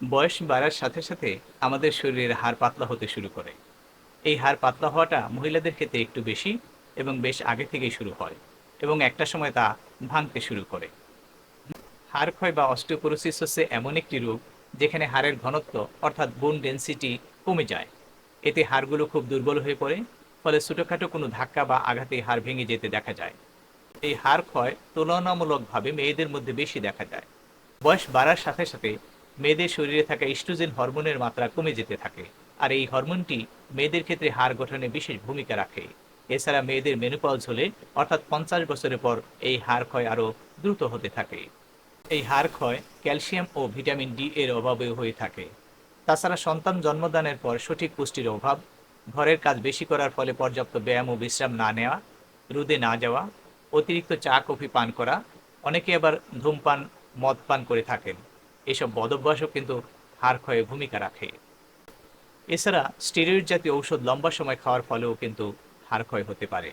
বয়স বাড়ার সাথে সাথে আমাদের শরীরের হাড় পাতলা হতে শুরু করে। এই হাড় পাতলা হওয়াটা মহিলাদের ক্ষেত্রে একটু বেশি এবং বেশ আগে থেকেই শুরু হয় এবং একটা সময় তা ভাঙতে শুরু করে। হাড় ক্ষয় বা অস্টিওপোরোসিস হচ্ছে এমন একটি রোগ যেখানে হাড়ের ঘনত্ব অর্থাৎ বোন ডেন্সিটি কমে যায়। এতে হাড়গুলো খুব দুর্বল হয়ে পড়ে, ফলে ছোটোখাটো কোনো ধাক্কা বা আঘাতে হাড় ভেঙে যেতে দেখা যায়। এই হাড় ক্ষয় তুলনামূলকভাবে মেয়েদের মধ্যে বেশি দেখা যায়। বয়স বাড়ার সাথে সাথে মেয়েদের শরীরে থাকা ইস্ট্রোজেন হরমোনের মাত্রা কমে যেতে থাকে, আর এই হরমোনটি মেয়েদের ক্ষেত্রে হাড় গঠনে বিশেষ ভূমিকা রাখে। এছাড়া মেয়েদের মেনোপজ হলে অর্থাৎ পঞ্চাশ বছরের পর এই হাড় ক্ষয় আরও দ্রুত হতে থাকে। এই হাড় ক্ষয় ক্যালসিয়াম ও ভিটামিন ডি এর অভাবে হয়ে থাকে। তাছাড়া সন্তান জন্মদানের পর সঠিক পুষ্টির অভাব, ঘরের কাজ বেশি করার ফলে পর্যাপ্ত ব্যায়াম ও বিশ্রাম না নেওয়া, রোদে না যাওয়া, অতিরিক্ত চা, কফি, পান করা, অনেকে আবার ধূমপান, মদ পান করে থাকেন। এসব বদভ্যাসও কিন্তু হাড় ক্ষয়ে ভূমিকা রাখে। এছাড়া স্টেরয়েড জাতীয় ঔষধ লম্বা সময় খাওয়ার ফলেও কিন্তু হাড় ক্ষয় হতে পারে।